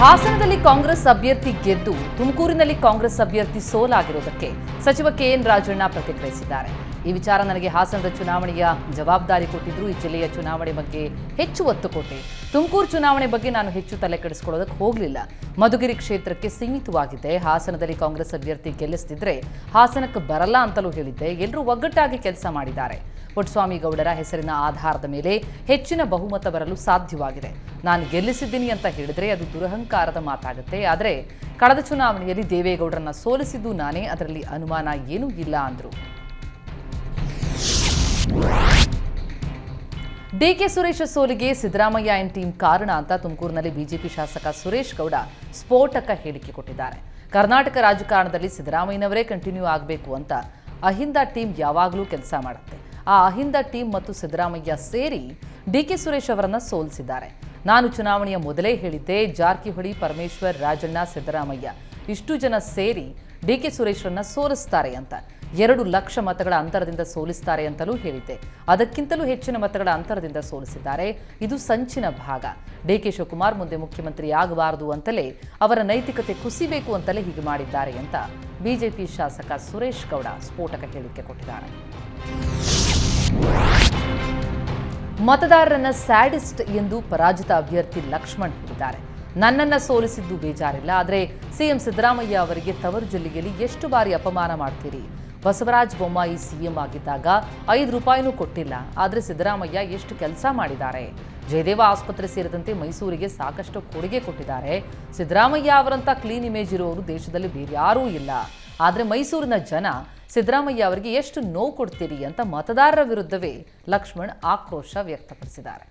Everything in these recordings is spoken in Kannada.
ಹಾಸನದಲ್ಲಿ ಕಾಂಗ್ರೆಸ್ ಅಭ್ಯರ್ಥಿ ಗೆದ್ದು ತುಮಕೂರಿನಲ್ಲಿ ಕಾಂಗ್ರೆಸ್ ಅಭ್ಯರ್ಥಿ ಸೋಲಾಗಿರುವುದಕ್ಕೆ ಸಚಿವ ಕೆಎನ್ ರಾಜಣ್ಣ ಪ್ರತಿಕ್ರಿಯಿಸಿದ್ದಾರೆ. ಈ ವಿಚಾರ ನನಗೆ ಹಾಸನದ ಚುನಾವಣೆಯ ಜವಾಬ್ದಾರಿ ಕೊಟ್ಟಿದ್ರು. ಈ ಜಿಲ್ಲೆಯ ಚುನಾವಣೆ ಬಗ್ಗೆ ಹೆಚ್ಚು ಒತ್ತು ಕೊಟ್ಟೆ. ತುಮಕೂರು ಚುನಾವಣೆ ಬಗ್ಗೆ ನಾನು ಹೆಚ್ಚು ತಲೆ ಕೆಡಿಸ್ಕೊಳ್ಳೋದಕ್ಕೆ ಹೋಗಲಿಲ್ಲ. ಮಧುಗಿರಿ ಕ್ಷೇತ್ರಕ್ಕೆ ಸೀಮಿತವಾಗಿದ್ದೆ ಹಾಸನದಲ್ಲಿ ಕಾಂಗ್ರೆಸ್ ಅಭ್ಯರ್ಥಿ ಗೆಲ್ಲಿಸ್ತಿದ್ರೆ ಹಾಸನಕ್ಕೆ ಬರಲ್ಲ ಅಂತಲೂ ಹೇಳಿದ್ದೆ. ಎಲ್ಲರೂ ಒಗ್ಗಟ್ಟಾಗಿ ಕೆಲಸ ಮಾಡಿದ್ದಾರೆ. ಪುಟ್ಟಸ್ವಾಮಿ ಗೌಡರ ಹೆಸರಿನ ಆಧಾರದ ಮೇಲೆ ಹೆಚ್ಚಿನ ಬಹುಮತ ಬರಲು ಸಾಧ್ಯವಾಗಿದೆ. ನಾನು ಗೆಲ್ಲಿಸಿದ್ದೀನಿ ಅಂತ ಹೇಳಿದ್ರೆ ಅದು ದುರಹಂಕಾರದ ಮಾತಾಗುತ್ತೆ. ಆದರೆ ಕಳೆದ ಚುನಾವಣೆಯಲ್ಲಿ ದೇವೇಗೌಡರನ್ನ ಸೋಲಿಸಿದ್ದು ನಾನೇ. ಅದರಲ್ಲಿ ಅನುಮಾನ ಏನೂ ಇಲ್ಲ ಅಂದರು. ಡಿಕೆ ಸುರೇಶ್ ಸೋಲಿಗೆ ಸಿದ್ದರಾಮಯ್ಯ ಎನ್ ಟೀಮ್ ಕಾರಣ ಅಂತ ತುಮಕೂರಿನಲ್ಲಿ ಬಿಜೆಪಿ ಶಾಸಕ ಸುರೇಶ್ ಗೌಡ ಸ್ಫೋಟಕ ಹೇಳಿಕೆ ಕೊಟ್ಟಿದ್ದಾರೆ. ಕರ್ನಾಟಕ ರಾಜಕಾರಣದಲ್ಲಿ ಸಿದ್ದರಾಮಯ್ಯನವರೇ ಕಂಟಿನ್ಯೂ ಆಗಬೇಕು ಅಂತ ಅಹಿಂದ ಟೀಮ್ ಯಾವಾಗಲೂ ಕೆಲಸ ಮಾಡುತ್ತೆ. ಆ ಅಹಿಂದ ಟೀಮ್ ಮತ್ತು ಸಿದ್ದರಾಮಯ್ಯ ಸೇರಿ ಡಿಕೆ ಸುರೇಶ್ ಅವರನ್ನು ಸೋಲಿಸಿದ್ದಾರೆ. ನಾನು ಚುನಾವಣೆಯ ಮೊದಲೇ ಹೇಳಿದ್ದೆ, ಜಾರಕಿಹೊಳಿ, ಪರಮೇಶ್ವರ್, ರಾಜಣ್ಣ, ಸಿದ್ದರಾಮಯ್ಯ ಇಷ್ಟು ಜನ ಸೇರಿ ಡಿಕೆ ಸುರೇಶ್ರನ್ನ ಸೋಲಿಸ್ತಾರೆ ಅಂತ. ಎರಡು ಲಕ್ಷ ಮತಗಳ ಅಂತರದಿಂದ ಸೋಲಿಸುತ್ತಾರೆ ಅಂತಲೂ ಹೇಳಿದ್ದೆ. ಅದಕ್ಕಿಂತಲೂ ಹೆಚ್ಚಿನ ಮತಗಳ ಅಂತರದಿಂದ ಸೋಲಿಸಿದ್ದಾರೆ. ಇದು ಸಂಚಿನ ಭಾಗ. ಡಿಕೆ ಶಿವಕುಮಾರ್ ಮುಂದೆ ಮುಖ್ಯಮಂತ್ರಿ ಆಗಬಾರದು ಅಂತಲೇ ಅವರ ನೈತಿಕತೆ ಕುಸಿಬೇಕು ಅಂತಲೇ ಹೀಗೆ ಮಾಡಿದ್ದಾರೆ ಅಂತ ಬಿಜೆಪಿ ಶಾಸಕ ಸುರೇಶ್ ಗೌಡ ಸ್ಫೋಟಕ ಹೇಳಿಕೆ ಕೊಟ್ಟಿದ್ದಾರೆ. ಮತದಾರರನ್ನ ಸ್ಯಾಡಿಸ್ಟ್ ಎಂದು ಪರಾಜಿತ ಅಭ್ಯರ್ಥಿ ಲಕ್ಷ್ಮಣ್ ಹೇಳಿದ್ದಾರೆ. ನನ್ನನ್ನ ಸೋಲಿಸಿದ್ದು ಬೇಜಾರಿಲ್ಲ, ಆದರೆ ಸಿಎಂ ಸಿದ್ದರಾಮಯ್ಯ ಅವರಿಗೆ ತವರು ಜಿಲ್ಲೆಯಲ್ಲಿ ಎಷ್ಟು ಬಾರಿ ಅಪಮಾನ ಮಾಡ್ತೀರಿ? ಬಸವರಾಜ ಬೊಮ್ಮಾಯಿ ಸಿಎಂ ಆಗಿದ್ದಾಗ ಐದು ರೂಪಾಯಿನೂ ಕೊಟ್ಟಿಲ್ಲ. ಆದರೆ ಸಿದ್ದರಾಮಯ್ಯ ಎಷ್ಟು ಕೆಲಸ ಮಾಡಿದ್ದಾರೆ? ಜಯದೇವ ಆಸ್ಪತ್ರೆ ಸೇರಿದಂತೆ ಮೈಸೂರಿಗೆ ಸಾಕಷ್ಟು ಕೊಡುಗೆ ಕೊಟ್ಟಿದ್ದಾರೆ. ಸಿದ್ದರಾಮಯ್ಯ ಅವರಂತ ಕ್ಲೀನ್ ಇಮೇಜ್ ಇರುವವರು ದೇಶದಲ್ಲಿ ಬೇರ್ಯಾರೂ ಇಲ್ಲ. ಆದರೆ ಮೈಸೂರಿನ ಜನ, ಸಿದ್ದರಾಮಯ್ಯ ಅವರಿಗೆ ಎಷ್ಟು ನೋವು ಕೊಡ್ತೀರಿ ಅಂತ ಮತದಾರರ ವಿರುದ್ಧವೇ ಲಕ್ಷ್ಮಣ್ ಆಕ್ರೋಶ ವ್ಯಕ್ತಪಡಿಸಿದ್ದಾರೆ.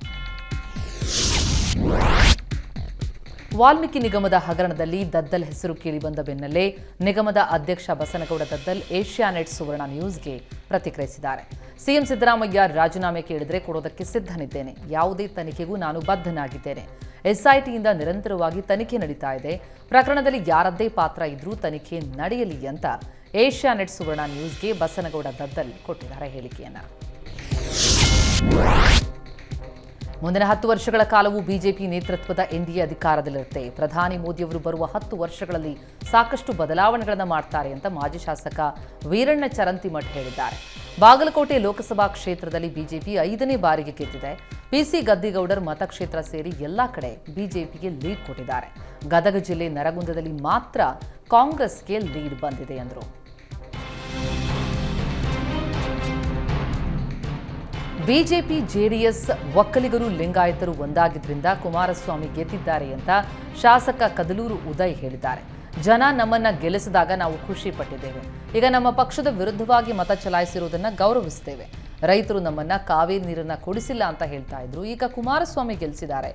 ವಾಲ್ಮೀಕಿ ನಿಗಮದ ಹಗರಣದಲ್ಲಿ ದದ್ದಲ್ ಹೆಸರು ಕೇಳಿಬಂದ ಬೆನ್ನಲ್ಲೇ ನಿಗಮದ ಅಧ್ಯಕ್ಷ ಬಸನಗೌಡ ದದ್ದಲ್ ಏಷ್ಯಾನೆಟ್ ಸುವರ್ಣ ನ್ಯೂಸ್ಗೆ ಪ್ರತಿಕ್ರಿಯಿಸಿದ್ದಾರೆ. ಸಿಎಂ ಸಿದ್ದರಾಮಯ್ಯ ರಾಜೀನಾಮೆ ಕೇಳಿದರೆ ಕೊಡೋದಕ್ಕೆ ಸಿದ್ಧನಿದ್ದೇನೆ. ಯಾವುದೇ ತನಿಖೆಗೂ ನಾನು ಬದ್ಧನಾಗಿದ್ದೇನೆ. ಎಸ್ಐಟಿಯಿಂದ ನಿರಂತರವಾಗಿ ತನಿಖೆ ನಡೀತಾ ಇದೆ. ಪ್ರಕರಣದಲ್ಲಿ ಯಾರದ್ದೇ ಪಾತ್ರ ಇದ್ರೂ ತನಿಖೆ ನಡೆಯಲಿ ಅಂತ ಏಷ್ಯಾನೆಟ್ ಸುವರ್ಣ ನ್ಯೂಸ್ಗೆ ಬಸನಗೌಡ ದದ್ದಲ್ ಕೊಟ್ಟಿದ್ದಾರೆ ಹೇಳಿಕೆಯನ್ನ. ಮುಂದಿನ ಹತ್ತು ವರ್ಷಗಳ ಕಾಲವೂ ಬಿಜೆಪಿ ನೇತೃತ್ವದ ಎನ್ಡಿಎ ಅಧಿಕಾರದಲ್ಲಿರುತ್ತೆ. ಪ್ರಧಾನಿ ಮೋದಿಯವರು ಬರುವ ಹತ್ತು ವರ್ಷಗಳಲ್ಲಿ ಸಾಕಷ್ಟು ಬದಲಾವಣೆಗಳನ್ನು ಮಾಡ್ತಾರೆ ಅಂತ ಮಾಜಿ ಶಾಸಕ ವೀರಣ್ಣ ಚರಂತಿಮಠ್ ಹೇಳಿದ್ದಾರೆ. ಬಾಗಲಕೋಟೆ ಲೋಕಸಭಾ ಕ್ಷೇತ್ರದಲ್ಲಿ ಬಿಜೆಪಿ ಐದನೇ ಬಾರಿಗೆ ಗೆದ್ದಿದೆ. ಪಿಸಿ ಗದ್ದಿಗೌಡರ್ ಮತಕ್ಷೇತ್ರ ಸೇರಿ ಎಲ್ಲ ಕಡೆ ಬಿಜೆಪಿಗೆ ಲೀಡ್ ಕೊಟ್ಟಿದ್ದಾರೆ. ಗದಗ ಜಿಲ್ಲೆ ನರಗುಂದದಲ್ಲಿ ಮಾತ್ರ ಕಾಂಗ್ರೆಸ್ಗೆ ಲೀಡ್ ಬಂದಿದೆ ಎಂದರು ಬಿಜೆಪಿ ಜೆಡಿಎಸ್ ಒಕ್ಕಲಿಗರು ಲಿಂಗಾಯತರು ಒಂದಾಗಿದ್ದರಿಂದ ಕುಮಾರಸ್ವಾಮಿ ಗೆದ್ದಿದ್ದಾರೆ ಅಂತ ಶಾಸಕ ಕದಲೂರು ಉದಯ್ ಹೇಳಿದ್ದಾರೆ. ಜನ ನಮ್ಮನ್ನ ಗೆಲ್ಲಿಸಿದಾಗ ನಾವು ಖುಷಿ ಪಟ್ಟಿದ್ದೇವೆ. ಈಗ ನಮ್ಮ ಪಕ್ಷದ ವಿರುದ್ಧವಾಗಿ ಮತ ಚಲಾಯಿಸಿರುವುದನ್ನ ಗೌರವಿಸ್ತೇವೆ ರೈತರು ನಮ್ಮನ್ನ ಕಾವೇರಿ ನೀರನ್ನ ಕೊಡಿಸಿಲ್ಲ ಅಂತ ಹೇಳ್ತಾ ಇದ್ರು. ಈಗ ಕುಮಾರಸ್ವಾಮಿ ಗೆಲ್ಲಿಸಿದ್ದಾರೆ.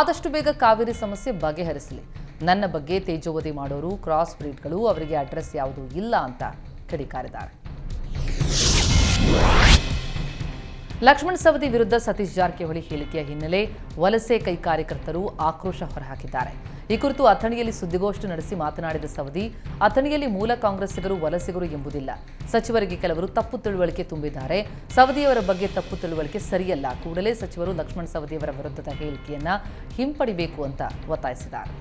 ಆದಷ್ಟು ಬೇಗ ಕಾವೇರಿ ಸಮಸ್ಯೆ ಬಗೆಹರಿಸಲಿ. ನನ್ನ ಬಗ್ಗೆ ತೇಜೋವಧಿ ಮಾಡೋರು ಕ್ರಾಸ್ ಬ್ರೀಡ್ಗಳು ಅವರಿಗೆ ಅಡ್ರೆಸ್ ಯಾವುದೂ ಇಲ್ಲ ಅಂತ ಕಿಡಿಕಾರಿದ್ದಾರೆ. ಲಕ್ಷ್ಮಣ್ ಸವದಿ ವಿರುದ್ಧ ಸತೀಶ್ ಜಾರಕಿಹೊಳಿ ಹೇಳಿಕೆಯ ಹಿನ್ನೆಲೆ ವಲಸೆ ಕೈ ಕಾರ್ಯಕರ್ತರು ಆಕ್ರೋಶ ಹೊರಹಾಕಿದ್ದಾರೆ. ಈ ಕುರಿತು ಅಥಣಿಯಲ್ಲಿ ಸುದ್ದಿಗೋಷ್ಠಿ ನಡೆಸಿ ಮಾತನಾಡಿದ ಸವದಿ, ಅಥಣಿಯಲ್ಲಿ ಮೂಲ ಕಾಂಗ್ರೆಸ್ಸಿಗರು ವಲಸಿಗರು ಎಂಬುದಿಲ್ಲ. ಸಚಿವರಿಗೆ ಕೆಲವರು ತಪ್ಪು ತಿಳುವಳಿಕೆ ತುಂಬಿದ್ದಾರೆ. ಸವದಿಯವರ ಬಗ್ಗೆ ತಪ್ಪು ತಿಳುವಳಿಕೆ ಸರಿಯಲ್ಲ. ಕೂಡಲೇ ಸಚಿವರು ಲಕ್ಷ್ಮಣ್ ಸವದಿಯವರ ವಿರುದ್ಧದ ಹೇಳಿಕೆಯನ್ನ ಹಿಂಪಡಿಬೇಕು ಅಂತ ಒತ್ತಾಯಿಸಿದ್ದಾರೆ.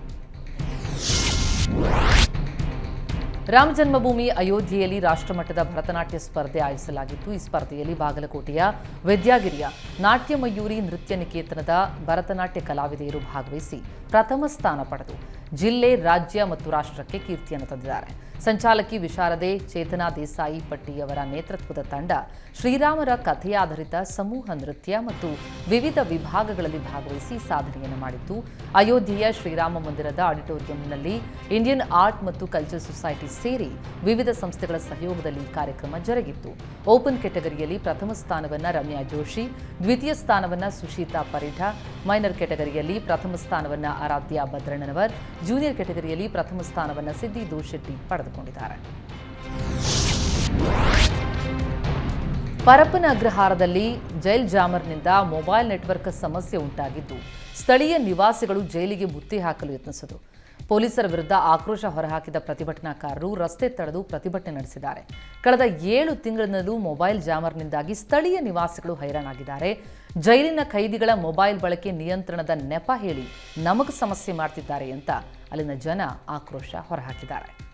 ರಾಮ ಜನ್ಮಭೂಮಿ ಅಯೋಧ್ಯೆಯಲ್ಲಿ ರಾಷ್ಟ್ರಮಟ್ಟದ ಭರತನಾಟ್ಯ ಸ್ಪರ್ಧೆ ಆಯೋಜಿಸಲಾಗಿತ್ತು. ಈ ಸ್ಪರ್ಧೆಯಲ್ಲಿ ಬಾಗಲಕೋಟೆಯ ವಿದ್ಯಾಗಿರಿಯ ನಾಟ್ಯ ಮಯೂರಿ ನೃತ್ಯ ನಿಕೇತನದ ಭರತನಾಟ್ಯ ಕಲಾವಿದೆಯರು ಭಾಗವಹಿಸಿ ಪ್ರಥಮ ಸ್ಥಾನ ಪಡೆದು ಜಿಲ್ಲೆ, ರಾಜ್ಯ ಮತ್ತು ರಾಷ್ಟ್ರಕ್ಕೆ ಕೀರ್ತಿಯನ್ನು ತಂದಿದ್ದಾರೆ. ಸಂಚಾಲಕಿ ವಿಶಾರದೆ, ಚೇತನಾ ದೇಸಾಯಿ ಪಟ್ಟಿಯವರ ನೇತೃತ್ವದ ತಂಡ ಶ್ರೀರಾಮರ ಕಥೆಯಾಧಾರಿತ ಸಮೂಹ ನೃತ್ಯ ಮತ್ತು ವಿವಿಧ ವಿಭಾಗಗಳಲ್ಲಿ ಭಾಗವಹಿಸಿ ಸಾಧನೆಯನ್ನು ಮಾಡಿತ್ತು. ಅಯೋಧ್ಯೆಯ ಶ್ರೀರಾಮ ಮಂದಿರದ ಆಡಿಟೋರಿಯಂನಲ್ಲಿ ಇಂಡಿಯನ್ ಆರ್ಟ್ ಮತ್ತು ಕಲ್ಚರ್ ಸೊಸೈಟಿ ಸೇರಿ ವಿವಿಧ ಸಂಸ್ಥೆಗಳ ಸಹಯೋಗದಲ್ಲಿ ಕಾರ್ಯಕ್ರಮ ಜರುಗಿತ್ತು. ಓಪನ್ ಕೆಟಗರಿಯಲ್ಲಿ ಪ್ರಥಮ ಸ್ಥಾನವನ್ನ ರಮ್ಯಾ ಜೋಶಿ, ದ್ವಿತೀಯ ಸ್ಥಾನವನ್ನ ಸುಶೀತಾ ಪರಿಠ, ಮೈನರ್ ಕೆಟಗರಿಯಲ್ಲಿ ಪ್ರಥಮ ಸ್ಥಾನವನ್ನ ಆರಾಧ್ಯ ಭದ್ರಣ್ಣನವರ್ ಜೂನಿಯರ್ ಕೆಟಗರಿಯಲ್ಲಿ ಪ್ರಥಮ ಸ್ಥಾನವನ್ನು ಸಿದ್ದಿ ದೋಶೆಟ್ಟಿ ಪಡೆದುಕೊಂಡಿದ್ದಾರೆ. ಪರಪ್ಪನ ಅಗ್ರಹಾರದಲ್ಲಿ ಜೈಲ್ ಜಾಮರ್ನಿಂದ ಮೊಬೈಲ್ ನೆಟ್ವರ್ಕ್ ಸಮಸ್ಯೆ ಉಂಟಾಗಿದ್ದು, ಸ್ಥಳೀಯ ನಿವಾಸಿಗಳು ಜೈಲಿಗೆ ಮುತ್ತಿ ಹಾಕಲು ಯತ್ನಿಸಿದರು. ಪೊಲೀಸರ ವಿರುದ್ಧ ಆಕ್ರೋಶ ಹೊರಹಾಕಿದ ಪ್ರತಿಭಟನಾಕಾರರು ರಸ್ತೆ ತಡೆದು ಪ್ರತಿಭಟನೆ ನಡೆಸಿದ್ದಾರೆ. ಕಳೆದ ಏಳು ತಿಂಗಳಿನಲ್ಲೂ ಮೊಬೈಲ್ ಜಾಮರ್ನಿಂದಾಗಿ ಸ್ಥಳೀಯ ನಿವಾಸಿಗಳು ಹೈರಾಣಾಗಿದ್ದಾರೆ. ಜೈಲಿನ ಖೈದಿಗಳ ಮೊಬೈಲ್ ಬಳಕೆ ನಿಯಂತ್ರಣದ ನೆಪ ಹೇಳಿ ನಮಗೆ ಸಮಸ್ಯೆ ಮಾಡ್ತಿದ್ದಾರೆ ಅಂತ ಅಲ್ಲಿನ ಜನ ಆಕ್ರೋಶ ಹೊರಹಾಕಿದ್ದಾರೆ.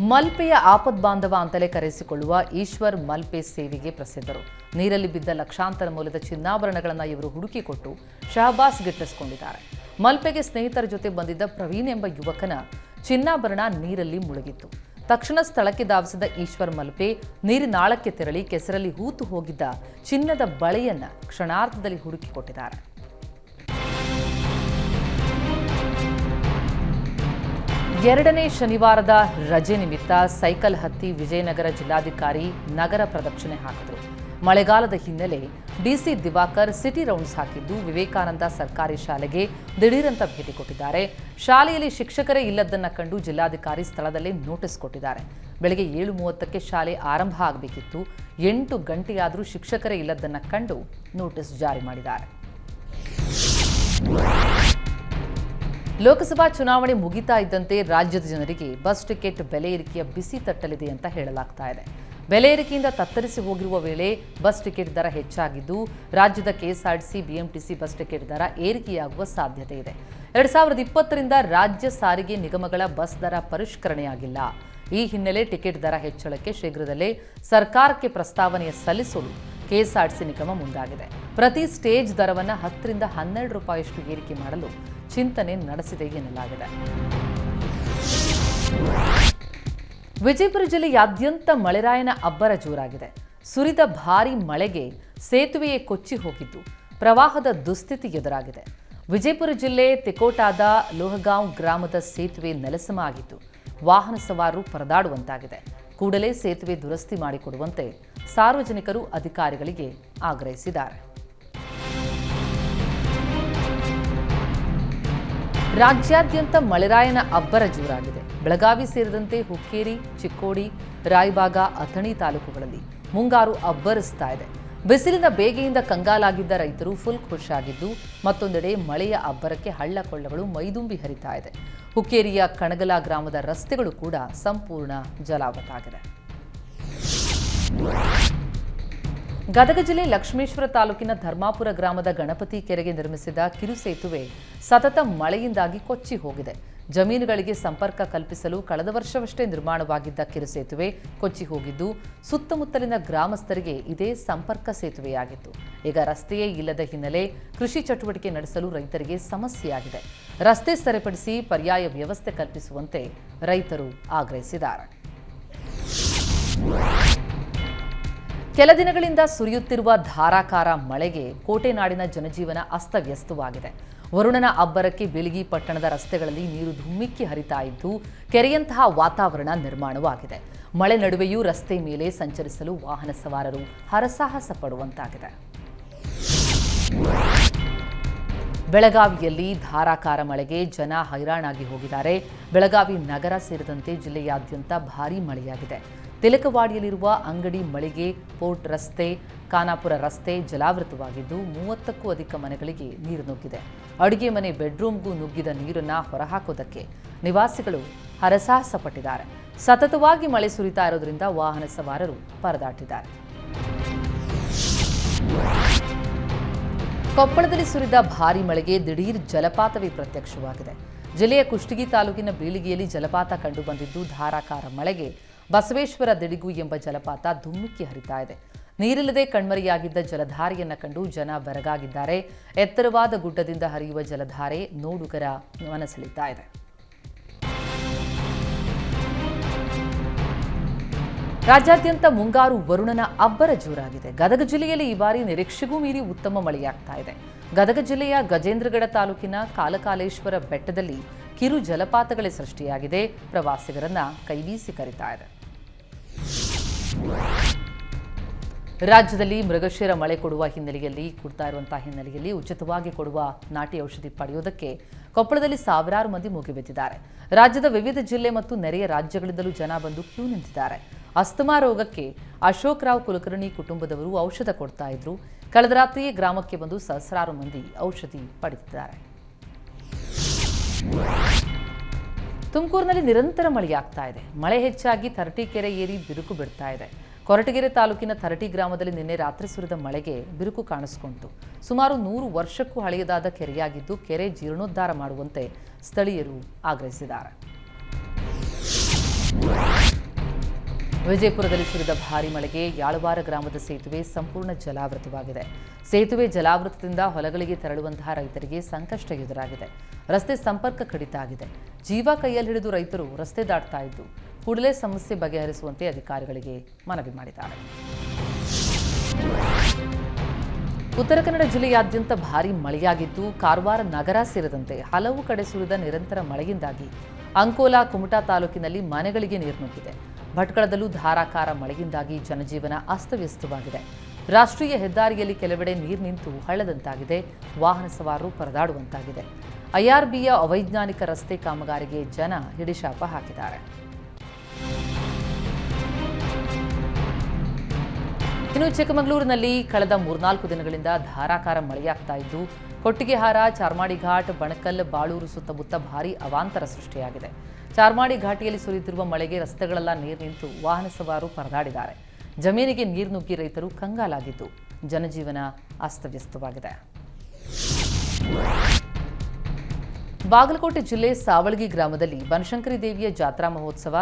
ಮಲ್ಪೆಯ ಆಪದ್ ಬಾಂಧವ ಅಂತಲೇ ಕರೆಸಿಕೊಳ್ಳುವ ಈಶ್ವರ್ ಮಲ್ಪೆ ಸೇವೆಗೆ ಪ್ರಸಿದ್ಧರು. ನೀರಲ್ಲಿ ಬಿದ್ದ ಲಕ್ಷಾಂತರ ಮೌಲ್ಯದ ಚಿನ್ನಾಭರಣಗಳನ್ನು ಇವರು ಹುಡುಕಿಕೊಟ್ಟು ಶಹಬಾಸ್ ಗಿಟ್ಟಿಸಿಕೊಂಡಿದ್ದಾರೆ. ಮಲ್ಪೆಗೆ ಸ್ನೇಹಿತರ ಜೊತೆ ಬಂದಿದ್ದ ಪ್ರವೀಣ್ ಎಂಬ ಯುವಕನ ಚಿನ್ನಾಭರಣ ನೀರಲ್ಲಿ ಮುಳುಗಿತ್ತು. ತಕ್ಷಣ ಸ್ಥಳಕ್ಕೆ ಧಾವಿಸಿದ ಈಶ್ವರ್ ಮಲ್ಪೆ ನೀರಿನಾಳಕ್ಕೆ ತೆರಳಿ ಕೆಸರಲ್ಲಿ ಹೂತು ಹೋಗಿದ್ದ ಚಿನ್ನದ ಬಳೆಯನ್ನ ಕ್ಷಣಾರ್ಧದಲ್ಲಿ ಹುಡುಕಿಕೊಟ್ಟಿದ್ದಾರೆ. ಎರಡನೇ ಶನಿವಾರದ ರಜೆ ನಿಮಿತ್ತ ಸೈಕಲ್ ಹತ್ತಿ ವಿಜಯನಗರ ಜಿಲ್ಲಾಧಿಕಾರಿ ನಗರ ಪ್ರದಕ್ಷಿಣೆ ಹಾಕಿದರು. ಮಳೆಗಾಲದ ಹಿನ್ನೆಲೆ ಡಿಸಿ ದಿವಾಕರ್ ಸಿಟಿ ರೌಂಡ್ಸ್ ಹಾಕಿದ್ದು ವಿವೇಕಾನಂದ ಸರ್ಕಾರಿ ಶಾಲೆಗೆ ದಿಢೀರಂತ ಭೇಟಿ ಕೊಟ್ಟಿದ್ದಾರೆ. ಶಾಲೆಯಲ್ಲಿ ಶಿಕ್ಷಕರೇ ಇಲ್ಲದನ್ನ ಕಂಡು ಜಿಲ್ಲಾಧಿಕಾರಿ ಸ್ಥಳದಲ್ಲೇ ನೋಟಿಸ್ ಕೊಟ್ಟಿದ್ದಾರೆ. ಬೆಳಗ್ಗೆ ಏಳು ಮೂವತ್ತಕ್ಕೆ ಶಾಲೆ ಆರಂಭ ಆಗಬೇಕಿತ್ತು. ಎಂಟು ಗಂಟೆಯಾದರೂ ಶಿಕ್ಷಕರೇ ಇಲ್ಲದನ್ನ ಕಂಡು ನೋಟಿಸ್ ಜಾರಿ ಮಾಡಿದ್ದಾರೆ. ಲೋಕಸಭಾ ಚುನಾವಣೆ ಮುಗಿತಾ ಇದ್ದಂತೆ ರಾಜ್ಯದ ಜನರಿಗೆ ಬಸ್ ಟಿಕೆಟ್ ಬೆಲೆ ಏರಿಕೆಯ ಬಿಸಿ ತಟ್ಟಲಿದೆ ಅಂತ ಹೇಳಲಾಗ್ತಾ ಇದೆ. ಬೆಲೆ ಏರಿಕೆಯಿಂದ ತತ್ತರಿಸಿ ಹೋಗಿರುವ ವೇಳೆ ಬಸ್ ಟಿಕೆಟ್ ದರ ಹೆಚ್ಚಾಗಿದ್ದು, ರಾಜ್ಯದ ಕೆಎಸ್ಆರ್ಟಿಸಿ, ಬಿಎಂಟಿಸಿ ಬಸ್ ಟಿಕೆಟ್ ದರ ಏರಿಕೆಯಾಗುವ ಸಾಧ್ಯತೆ ಇದೆ. ಎರಡ್ ಸಾವಿರದ ಇಪ್ಪತ್ತರಿಂದ ರಾಜ್ಯ ಸಾರಿಗೆ ನಿಗಮಗಳ ಬಸ್ ದರ ಪರಿಷ್ಕರಣೆಯಾಗಿಲ್ಲ. ಈ ಹಿನ್ನೆಲೆ ಟಿಕೆಟ್ ದರ ಹೆಚ್ಚಳಕ್ಕೆ ಶೀಘ್ರದಲ್ಲೇ ಸರ್ಕಾರಕ್ಕೆ ಪ್ರಸ್ತಾವನೆಯ ಸಲ್ಲಿಸಲು ಕೆಎಸ್ಆರ್ಟಿಸಿ ನಿಗಮ ಮುಂದಾಗಿದೆ. ಪ್ರತಿ ಸ್ಟೇಜ್ ದರವನ್ನು ಹತ್ತರಿಂದ ಹನ್ನೆರಡು ರೂಪಾಯಿಯಷ್ಟು ಏರಿಕೆ ಮಾಡಲು ಚಿಂತನೆ ನಡೆಸಿದೆ ಎನ್ನಲಾಗಿದೆ. ವಿಜಯಪುರ ಜಿಲ್ಲೆಯಾದ್ಯಂತ ಮಳೆರಾಯನ ಅಬ್ಬರ ಜೋರಾಗಿದೆ. ಸುರಿದ ಭಾರಿ ಮಳೆಗೆ ಸೇತುವೆಯೇ ಕೊಚ್ಚಿ ಹೋಗಿದ್ದು, ಪ್ರವಾಹದ ದುಸ್ಥಿತಿ ಎದುರಾಗಿದೆ. ವಿಜಯಪುರ ಜಿಲ್ಲೆ ತಿಕೋಟಾದ ಲೋಹಗಾಂವ್ ಗ್ರಾಮದ ಸೇತುವೆ ನೆಲಸಮ ಆಗಿದ್ದು, ವಾಹನ ಸವಾರರು ಪರದಾಡುವಂತಾಗಿದೆ. ಕೂಡಲೇ ಸೇತುವೆ ದುರಸ್ತಿ ಮಾಡಿಕೊಡುವಂತೆ ಸಾರ್ವಜನಿಕರು ಅಧಿಕಾರಿಗಳಿಗೆ ಆಗ್ರಹಿಸಿದ್ದಾರೆ. ರಾಜ್ಯಾದ್ಯಂತ ಮಳೆರಾಯನ ಅಬ್ಬರ ಜೋರಾಗಿದೆ. ಬೆಳಗಾವಿ ಸೇರಿದಂತೆ ಹುಕ್ಕೇರಿ, ಚಿಕ್ಕೋಡಿ, ರಾಯಬಾಗ, ಅಥಣಿ ತಾಲೂಕುಗಳಲ್ಲಿ ಮುಂಗಾರು ಅಬ್ಬರಿಸ್ತಾ ಇದೆ. ಬಿಸಿಲಿನ ಬೇಗೆಯಿಂದ ಕಂಗಾಲಾಗಿದ್ದ ರೈತರು ಫುಲ್ ಖುಷಿಯಾಗಿದ್ದು, ಮತ್ತೊಂದೆಡೆ ಮಳೆಯ ಅಬ್ಬರಕ್ಕೆ ಹಳ್ಳ ಕೊಳ್ಳಗಳು ಮೈದುಂಬಿ ಹರಿತಾ ಇದೆ. ಹುಕ್ಕೇರಿಯ ಕಣಗಲ ಗ್ರಾಮದ ರಸ್ತೆಗಳು ಕೂಡ ಸಂಪೂರ್ಣ ಜಲಾವತಾಗಿದೆ ಗದಗ ಜಿಲ್ಲೆ ಲಕ್ಷ್ಮೇಶ್ವರ ತಾಲೂಕಿನ ಧರ್ಮಾಪುರ ಗ್ರಾಮದ ಗಣಪತಿ ಕೆರೆಗೆ ನಿರ್ಮಿಸಿದ ಕಿರು ಸೇತುವೆ ಸತತ ಮಳೆಯಿಂದಾಗಿ ಕೊಚ್ಚಿ ಹೋಗಿದೆ. ಜಮೀನುಗಳಿಗೆ ಸಂಪರ್ಕ ಕಲ್ಪಿಸಲು ಕಳೆದ ವರ್ಷವಷ್ಟೇ ನಿರ್ಮಾಣವಾಗಿದ್ದ ಕಿರು ಸೇತುವೆ ಕೊಚ್ಚಿ ಹೋಗಿದ್ದು, ಸುತ್ತಮುತ್ತಲಿನ ಗ್ರಾಮಸ್ಥರಿಗೆ ಇದೇ ಸಂಪರ್ಕ ಸೇತುವೆಯಾಗಿತ್ತು. ಈಗ ರಸ್ತೆಯೇ ಇಲ್ಲದ ಹಿನ್ನೆಲೆ ಕೃಷಿ ಚಟುವಟಿಕೆ ನಡೆಸಲು ರೈತರಿಗೆ ಸಮಸ್ಯೆಯಾಗಿದೆ. ರಸ್ತೆ ಸರಿಪಡಿಸಿ ಪರ್ಯಾಯ ವ್ಯವಸ್ಥೆ ಕಲ್ಪಿಸುವಂತೆ ರೈತರು ಆಗ್ರಹಿಸಿದ್ದಾರೆ. ಕೆಲ ದಿನಗಳಿಂದ ಸುರಿಯುತ್ತಿರುವ ಧಾರಾಕಾರ ಮಳೆಗೆ ಕೋಟೆನಾಡಿನ ಜನಜೀವನ ಅಸ್ತವ್ಯಸ್ತವಾಗಿದೆ. ವರುಣನ ಅಬ್ಬರಕ್ಕೆ ಬೆಳಗಿ ಪಟ್ಟಣದ ರಸ್ತೆಗಳಲ್ಲಿ ನೀರು ಧುಮ್ಮಿಕ್ಕಿ ಹರಿತಾ ಇದ್ದು, ಕೆರೆಯಂತಹ ವಾತಾವರಣ ನಿರ್ಮಾಣವಾಗಿದೆ. ಮಳೆ ನಡುವೆಯೂ ರಸ್ತೆ ಮೇಲೆ ಸಂಚರಿಸಲು ವಾಹನ ಸವಾರರು ಹರಸಾಹಸ ಪಡುವಂತಾಗಿದೆ. ಬೆಳಗಾವಿಯಲ್ಲಿ ಧಾರಾಕಾರ ಮಳೆಗೆ ಜನ ಹೈರಾಣಾಗಿ ಹೋಗಿದ್ದಾರೆ. ಬೆಳಗಾವಿ ನಗರ ಸೇರಿದಂತೆ ಜಿಲ್ಲೆಯಾದ್ಯಂತ ಭಾರೀ ಮಳೆಯಾಗಿದೆ. ತಿಲಕವಾಡಿಯಲ್ಲಿರುವ ಅಂಗಡಿ ಮಳಿಗೆ, ಪೋರ್ಟ್ ರಸ್ತೆ, ಖಾನಾಪುರ ರಸ್ತೆ ಜಲಾವೃತವಾಗಿದ್ದು ಮೂವತ್ತಕ್ಕೂ ಅಧಿಕ ಮನೆಗಳಿಗೆ ನೀರು ನುಗ್ಗಿದೆ. ಅಡುಗೆ ಮನೆ ಬೆಡ್ರೂಮ್ಗೂ ನುಗ್ಗಿದ ನೀರನ್ನು ಹೊರಹಾಕೋದಕ್ಕೆ ನಿವಾಸಿಗಳು ಹರಸಾಹಸ ಪಟ್ಟಿದ್ದಾರೆ ಸತತವಾಗಿ ಮಳೆ ಸುರಿತಾ ಇರೋದ್ರಿಂದ ವಾಹನ ಸವಾರರು ಪರದಾಟಿದ್ದಾರೆ. ಕೊಪ್ಪಳದಲ್ಲಿ ಸುರಿದ ಭಾರೀ ಮಳೆಗೆ ದಿಢೀರ್ ಜಲಪಾತವೇ ಪ್ರತ್ಯಕ್ಷವಾಗಿದೆ. ಜಿಲ್ಲೆಯ ಕುಷ್ಟಗಿ ತಾಲೂಕಿನ ಬೀಳಿಗೆಯಲ್ಲಿ ಜಲಪಾತ ಕಂಡುಬಂದಿದ್ದು ಧಾರಾಕಾರ ಮಳೆಗೆ ಬಸವೇಶ್ವರ ದಿಡಿಗು ಎಂಬ ಜಲಪಾತ ಧುಮ್ಮಿಕ್ಕಿ ಹರಿತಾ ಇದೆ. ನೀರಿಲ್ಲದೆ ಕಣ್ಮರೆಯಾಗಿದ್ದ ಜಲಧಾರೆಯನ್ನ ಕಂಡು ಜನ ಬೆರಗಾಗಿದ್ದಾರೆ. ಎತ್ತರವಾದ ಗುಡ್ಡದಿಂದ ಹರಿಯುವ ಜಲಧಾರೆ ನೋಡುಗರ ಮನಸೆಳೀತಾ ಇದೆ. ರಾಜ್ಯಾದ್ಯಂತ ಮುಂಗಾರು ವರುಣನ ಅಬ್ಬರ ಜೋರಾಗಿದೆ. ಗದಗ ಜಿಲ್ಲೆಯಲ್ಲಿ ಈ ಬಾರಿ ನಿರೀಕ್ಷೆಗೂ ಮೀರಿ ಉತ್ತಮ ಮಳೆಯಾಗ್ತಾ ಇದೆ. ಗದಗ ಜಿಲ್ಲೆಯ ಗಜೇಂದ್ರಗಡ ತಾಲೂಕಿನ ಕಾಲಕಾಲೇಶ್ವರ ಬೆಟ್ಟದಲ್ಲಿ ಕಿರು ಜಲಪಾತಗಳೇ ಸೃಷ್ಟಿಯಾಗಿದೆ. ಪ್ರವಾಸಿಗರನ್ನ ಕೈಬೀಸಿ ಇದೆ ರಾಜ್ಯದಲ್ಲಿ ಮೃಗಶಿರ ಮಳೆ ಕೊಡುವ ಹಿನ್ನೆಲೆಯಲ್ಲಿ, ಕೊಡ್ತಾ ಇರುವಂತಹ ಹಿನ್ನೆಲೆಯಲ್ಲಿ ಉಚಿತವಾಗಿ ಕೊಡುವ ನಾಟಿ ಔಷಧಿ ಪಡೆಯುವುದಕ್ಕೆ ಕೊಪ್ಪಳದಲ್ಲಿ ಸಾವಿರಾರು ಮಂದಿ ಮುಗಿಬಿದ್ದಿದ್ದಾರೆ. ರಾಜ್ಯದ ವಿವಿಧ ಜಿಲ್ಲೆ ಮತ್ತು ನೆರೆಯ ರಾಜ್ಯಗಳಿಂದಲೂ ಜನ ಬಂದು ಕ್ಯೂ ನಿಂತಿದ್ದಾರೆ. ಅಸ್ತಮಾ ರೋಗಕ್ಕೆ ಅಶೋಕ್ ರಾವ್ ಕುಲಕರ್ಣಿ ಕುಟುಂಬದವರು ಔಷಧ ಕೊಡ್ತಾ ಇದ್ರು. ಕಳೆದ ರಾತ್ರಿಯೇ ಗ್ರಾಮಕ್ಕೆ ಬಂದು ಸಹಸ್ರಾರು ಮಂದಿ ಔಷಧಿ ಪಡೆದಿದ್ದಾರೆ. ತುಮಕೂರಿನಲ್ಲಿ ನಿರಂತರ ಮಳೆಯಾಗ್ತಾ ಇದೆ. ಮಳೆ ಹೆಚ್ಚಾಗಿ ತರಟೀಕೆರೆ ಏರಿ ಬಿರುಕು ಬಿಡ್ತಾ ಇದೆ. ಕೊರಟಗೆರೆ ತಾಲೂಕಿನ ಥರಟಿ ಗ್ರಾಮದಲ್ಲಿ ನಿನ್ನೆ ರಾತ್ರಿ ಸುರಿದ ಮಳೆಗೆ ಬಿರುಕು ಕಾಣಿಸಿಕೊಂಡಿತು ಸುಮಾರು ನೂರು ವರ್ಷಕ್ಕೂ ಹಳೆಯದಾದ ಕೆರೆಯಾಗಿದ್ದು ಕೆರೆ ಜೀರ್ಣೋದ್ಧಾರ ಮಾಡುವಂತೆ ಸ್ಥಳೀಯರು ಆಗ್ರಹಿಸಿದ್ದಾರೆ. ವಿಜಯಪುರದಲ್ಲಿ ಸುರಿದ ಭಾರಿ ಮಳೆಗೆ ಯಾಳುವಾರ ಗ್ರಾಮದ ಸೇತುವೆ ಸಂಪೂರ್ಣ ಜಲಾವೃತವಾಗಿದೆ. ಸೇತುವೆ ಜಲಾವೃತದಿಂದ ಹೊಲಗಳಿಗೆ ತೆರಳುವಂತಹ ರೈತರಿಗೆ ಸಂಕಷ್ಟ ಎದುರಾಗಿದೆ. ರಸ್ತೆ ಸಂಪರ್ಕ ಕಡಿತ ಆಗಿದೆ. ಜೀವ ಕೈಯಲ್ಲಿ ಹಿಡಿದು ರೈತರು ರಸ್ತೆ ದಾಟ್ತಾ ಇದ್ದು, ಕೂಡಲೇ ಸಮಸ್ಯೆ ಬಗೆಹರಿಸುವಂತೆ ಅಧಿಕಾರಿಗಳಿಗೆ ಮನವಿ ಮಾಡಿದ್ದಾರೆ. ಉತ್ತರ ಕನ್ನಡ ಜಿಲ್ಲೆಯಾದ್ಯಂತ ಭಾರೀ ಮಳೆಯಾಗಿದ್ದು, ಕಾರವಾರ ನಗರ ಸೇರಿದಂತೆ ಹಲವು ಕಡೆ ಸುರಿದ ನಿರಂತರ ಮಳೆಯಿಂದಾಗಿ ಅಂಕೋಲಾ ಕುಮಟಾ ತಾಲೂಕಿನಲ್ಲಿ ಮನೆಗಳಿಗೆ ನೀರು ನುಗ್ಗಿದೆ. ಭಟ್ಕಳದಲ್ಲೂ ಧಾರಾಕಾರ ಮಳೆಯಿಂದಾಗಿ ಜನಜೀವನ ಅಸ್ತವ್ಯಸ್ತವಾಗಿದೆ. ರಾಷ್ಟ್ರೀಯ ಹೆದ್ದಾರಿಯಲ್ಲಿ ಕೆಲವೆಡೆ ನೀರು ನಿಂತು ಹಳ್ಳದಂತಾಗಿದೆ ವಾಹನ ಸವಾರರು ಪರದಾಡುವಂತಾಗಿದೆ. ಐಆರ್ಬಿಯ ಅವೈಜ್ಞಾನಿಕ ರಸ್ತೆ ಕಾಮಗಾರಿಗೆ ಜನ ಹಿಡಿಶಾಪ ಹಾಕಿದ್ದಾರೆ. ಇನ್ನು ಚಿಕ್ಕಮಗಳೂರಿನಲ್ಲಿ ಕಳೆದ ಮೂರ್ನಾಲ್ಕು ದಿನಗಳಿಂದ ಧಾರಾಕಾರ ಮಳೆಯಾಗ್ತಾ ಇದ್ದು, ಕೊಟ್ಟಿಗೆಹಾರ, ಚಾರ್ಮಾಡಿ ಘಾಟ್, ಬಣಕಲ್, ಬಾಳೂರು ಸುತ್ತಮುತ್ತ ಭಾರೀ ಅವಾಂತರ ಸೃಷ್ಟಿಯಾಗಿದೆ. ಚಾರ್ಮಾಡಿ ಘಾಟಿಯಲ್ಲಿ ಸುರಿಯುತ್ತಿರುವ ಮಳೆಗೆ ರಸ್ತೆಗಳೆಲ್ಲ ನೀರು ನಿಂತು ವಾಹನ ಸವಾರು ಪರದಾಡಿದ್ದಾರೆ. ಜಮೀನಿಗೆ ನೀರು ನುಗ್ಗಿ ರೈತರು ಕಂಗಾಲಾಗಿದ್ದು. ಜನಜೀವನ ಅಸ್ತವ್ಯಸ್ತವಾಗಿದೆ. ಬಾಗಲಕೋಟೆ ಜಿಲ್ಲೆ ಸಾವಳಗಿ ಗ್ರಾಮದಲ್ಲಿ ಬನಶಂಕರಿ ದೇವಿಯ ಜಾತ್ರಾ ಮಹೋತ್ಸವ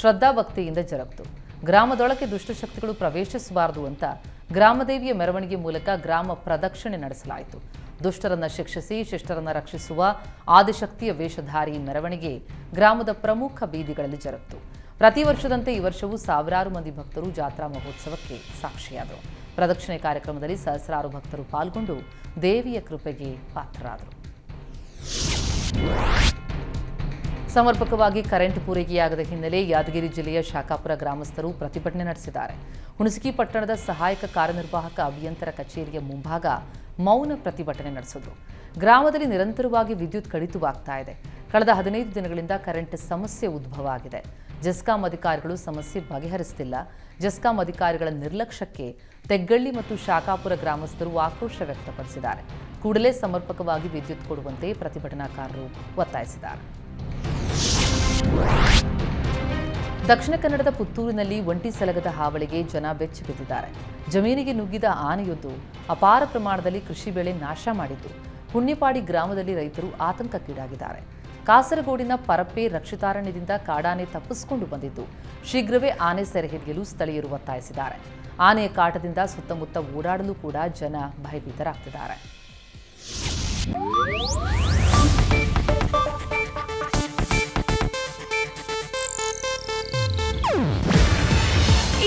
ಶ್ರದ್ಧಾಭಕ್ತಿಯಿಂದ ಜರುಗಿತು. ಗ್ರಾಮದೊಳಕ್ಕೆ ದುಷ್ಟಶಕ್ತಿಗಳು ಪ್ರವೇಶಿಸಬಾರದು ಅಂತ ಗ್ರಾಮದೇವಿಯ ಮೆರವಣಿಗೆ ಮೂಲಕ ಗ್ರಾಮ ಪ್ರದಕ್ಷಿಣೆ ನಡೆಸಲಾಯಿತು. ದುಷ್ಟರನ್ನ ಶಿಕ್ಷಿಸಿ, ಶಿಷ್ಟರನ್ನು ರಕ್ಷಿಸುವ ಆದಿಶಕ್ತಿಯ ವೇಷಧಾರಿ ಮೆರವಣಿಗೆ ಗ್ರಾಮದ ಪ್ರಮುಖ ಬೀದಿಗಳಲ್ಲಿ ಜರುಗಿತು. ಪ್ರತಿ ವರ್ಷದಂತೆ ಈ ವರ್ಷವೂ ಸಾವಿರಾರು ಮಂದಿ ಭಕ್ತರು ಜಾತ್ರಾ ಮಹೋತ್ಸವಕ್ಕೆ ಸಾಕ್ಷಿಯಾದರು. ಪ್ರದಕ್ಷಿಣೆ ಕಾರ್ಯಕ್ರಮದಲ್ಲಿ ಸಹಸ್ರಾರು ಭಕ್ತರು ಪಾಲ್ಗೊಂಡು ದೇವಿಯ ಕೃಪೆಗೆ ಪಾತ್ರರಾದರು. ಸಮರ್ಪಕವಾಗಿ ಕರೆಂಟ್ ಪೂರೈಕೆಯಾಗದ ಹಿನ್ನೆಲೆ ಯಾದಗಿರಿ ಜಿಲ್ಲೆಯ ಶಾಖಾಪುರ ಗ್ರಾಮಸ್ಥರು ಪ್ರತಿಭಟನೆ ನಡೆಸಿದ್ದಾರೆ. ಹುಣಸಗಿ ಪಟ್ಟಣದ ಸಹಾಯಕ ಕಾರ್ಯನಿರ್ವಾಹಕ ಅಭಿಯಂತರ ಕಚೇರಿಯ ಮುಂಭಾಗ ಮೌನ ಪ್ರತಿಭಟನೆ ನಡೆಸಿದ್ರು. ಗ್ರಾಮದಲ್ಲಿ ನಿರಂತರವಾಗಿ ವಿದ್ಯುತ್ ಕಡಿತವಾಗ್ತಾ ಇದೆ. ಕಳೆದ ಹದಿನೈದು ದಿನಗಳಿಂದ ಕರೆಂಟ್ ಸಮಸ್ಯೆ ಉದ್ಭವ ಆಗಿದೆ. ಜೆಸ್ಕಾಂ ಅಧಿಕಾರಿಗಳು ಸಮಸ್ಯೆ ಬಗೆಹರಿಸುತ್ತಿಲ್ಲ ಜೆಸ್ಕಾಂ ಅಧಿಕಾರಿಗಳ ನಿರ್ಲಕ್ಷ್ಯಕ್ಕೆ ತೆಗ್ಗಳ್ಳಿ ಮತ್ತು ಶಾಖಾಪುರ ಗ್ರಾಮಸ್ಥರು ಆಕ್ರೋಶ ವ್ಯಕ್ತಪಡಿಸಿದ್ದಾರೆ. ಕೂಡಲೇ ಸಮರ್ಪಕವಾಗಿ ವಿದ್ಯುತ್ ಕೊಡುವಂತೆ ಪ್ರತಿಭಟನಾಕಾರರು ಒತ್ತಾಯಿಸಿದ್ದಾರೆ. ದಕ್ಷಿಣ ಕನ್ನಡದ ಪುತ್ತೂರಿನಲ್ಲಿ ಒಂಟಿ ಸಲಗದ ಹಾವಳಿಗೆ ಜನ ಬೆಚ್ಚಿ ಬಿದ್ದಿದ್ದಾರೆ. ಜಮೀನಿಗೆ ನುಗ್ಗಿದ ಆನೆಯೊಂದು ಅಪಾರ ಪ್ರಮಾಣದಲ್ಲಿ ಕೃಷಿ ಬೆಳೆ ನಾಶ ಮಾಡಿದ್ದು. ಹುಣ್ಣಿಪಾಡಿ ಗ್ರಾಮದಲ್ಲಿ ರೈತರು ಆತಂಕಕ್ಕೀಡಾಗಿದ್ದಾರೆ. ಕಾಸರಗೋಡಿನ ಪರಪ್ಪೆ ರಕ್ಷಿತಾರಣ್ಯದಿಂದ ಕಾಡಾನೆ ತಪ್ಪಿಸಿಕೊಂಡು ಬಂದಿದ್ದು. ಶೀಘ್ರವೇ ಆನೆ ಸೆರೆ ಹಿಡಿಯಲು ಸ್ಥಳೀಯರು ಒತ್ತಾಯಿಸಿದ್ದಾರೆ. ಆನೆಯ ಕಾಟದಿಂದ ಸುತ್ತಮುತ್ತ ಓಡಾಡಲು ಕೂಡ ಜನ ಭಯಭೀತರಾಗ್ತಿದ್ದಾರೆ.